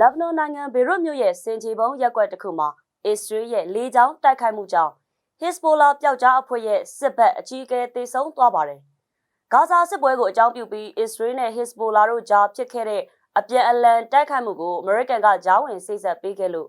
လက်ဘနွန်နိုင်ငံဘေရွတ်မြို့ရဲ့စင်ချီဘုံရက်ကွက်တစ်ခုမှာအစ္စရေးရဲ့လေကြောင်းတိုက်ခိုက်မှုကြောင့် Hezbollah ပျောက်ကြားအဖွဲ့ရဲ့စစ်ဘက်အကြီးအကဲတေဆုံးသွားပါတယ်။ဂါဇာစစ်ပွဲကိုအကြောင်းပြုပြီးအစ္စရေးနဲ့ Hezbollah တို့ကြားဖြစ်ခဲ့တဲ့အပြန်အလှန်တိုက်ခိုက်မှုကိုအမေရိကန်ကကြားဝင်စိတ်ဆက်ပေးခဲ့လို့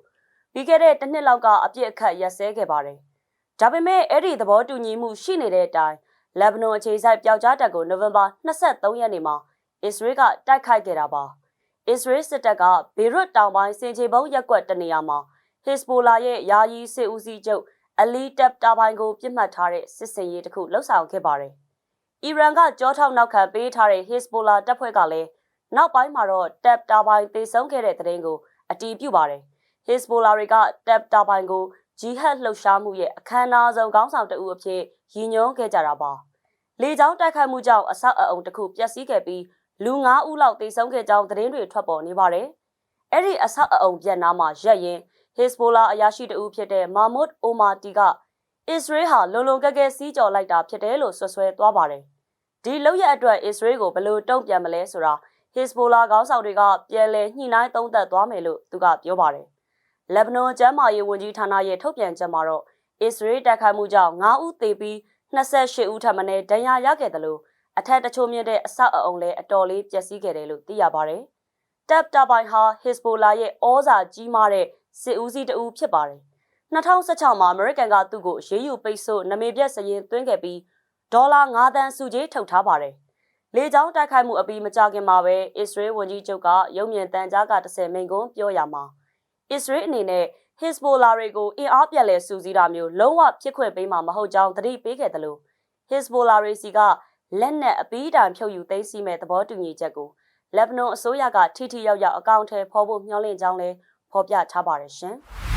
ပြီးခဲ့တဲ့တစ်နှစ်လောက်ကအပြစ်အခတ်ရက်စဲခဲ့ပါတယ်။ဒါပေမဲ့အဲ့ဒီသဘောတူညီမှုရှိနေတဲ့အတိုင်းလက်ဘနွန်အခြေစိုက်ပျောက်ကြားတပ်ကိုနိုဝင်ဘာ23ရက်နေ့မှာအစ္စရေးကတိုက်ခိုက်ခဲ့တာပါ။ အစ္စရေးစစ်တပ်ကဘေရွတ်တောင်ပိုင်းစင်ချေဘုံရက်ကွက်တနေရာမှာ Hezbollah ရဲ့ယာယီစစ်ဦးစီးချုပ်အလီတပ်တာပိုင်းကိုပြစ်မှတ်ထားတဲ့စစ်စင်ရေးတစ်ခုလှုပ်ဆောင်ခဲ့ပါတယ်။အီရန်ကကြောထောက်နောက်ခံပေးထားတဲ့ Hezbollah တပ်ဖွဲ့ကလည်းနောက်ပိုင်းမှာတော့တပ်တာပိုင်းတေဆုံးခဲ့တဲ့တဲ့ရင်ကိုအတီးပြုပါတယ်။ Hezbollah တွေကတပ်တာပိုင်းကိုဂျီဟတ်လှုပ်ရှားမှုရဲ့အခမ်းအနားဆုံးခေါင်းဆောင်တဦးအဖြစ်ရည်ညွှန်းခဲ့ကြတာပါ။လေကြောင်းတိုက်ခိုက်မှုကြောင့်အဆောက်အအုံတစ်ခုပျက်စီးခဲ့ပြီး လူ9ဦးလောက်တေဆုံးခဲ့ကြောင်းသတင်းတွေထွက်ပေါ်နေပါတယ်။အဲ့ဒီအဆောက်အအုံပြန်နာမှာရက်ရင် Hezbollah အရာရှိတဦးဖြစ်တဲ့ Mahmoud Omati ကအစ္စရေးဟာလုံလုံကဲကဲစီးကြော်လိုက်တာဖြစ်တယ်လို့ဆွဆွဲသွားပါတယ်။ဒီလောက်ရအတွက်အစ္စရေးကိုဘယ်လိုတုံ့ပြန်မလဲဆိုတာ Hezbollah ခေါင်းဆောင်တွေကပြန်လည်ညှိနှိုင်းသုံးသပ်သွားမယ်လို့သူကပြောပါတယ်။လက်ဘနွန်ကျမ်းမာရေးဝန်ကြီးဌာနရဲ့ထုတ်ပြန်ချက်မှာတော့အစ္စရေးတိုက်ခိုက်မှုကြောင့်9ဦးသေပြီး28ဦးထပ်မံဒဏ်ရာရခဲ့တယ်လို့ အထက်တချို့မြင့်တဲ့အဆောက်အအုံလည်းအတော်လေးပျက်စီးခဲ့တယ်လို့သိရပါတယ်။တပ်တာပိုင်ဟာ Hezbollah ရဲ့ဩဇာကြီးမားတဲ့စစ်ဦးစီးတဦးဖြစ်ပါတယ်။2016မှာအမေရိကန်ကသူ့ကိုရေးယူပိတ်ဆို့နမေပြက်စရင်သွင်းခဲ့ပြီးဒေါ်လာ9သန်းစုကြီးထုတ်ထားပါတယ်။လေကြောင်းတိုက်ခိုက်မှုအပြီးမကြခင်မှာပဲအစ္စရေးဝန်ကြီးချုပ်ကရုံမြင့်တန်ကြားက30မိန်ကွန်းပြောရမှာအစ္စရေးအနေနဲ့ Hezbollah တွေကိုအင်အားပြက်လဲစူးစီးတာမျိုးလုံးဝဖြစ်ခွင့်ပေးမှာမဟုတ်ကြောင်းသတိပေးခဲ့တယ်လို့ Hezbollah တွေစီက လက်နက်အပီးတိုင်ဖြုတ်ယူသိမ်းဆည်းမဲ့သဘောတူညီချက်ကိုလက်ဘနွန်အစိုးရကထိထိရောက်ရောက်အကောင့်ထဲဖော်ဖို့မျှော်လင့်ကြောင်းလည်းဖော်ပြထားပါတယ်ရှင်။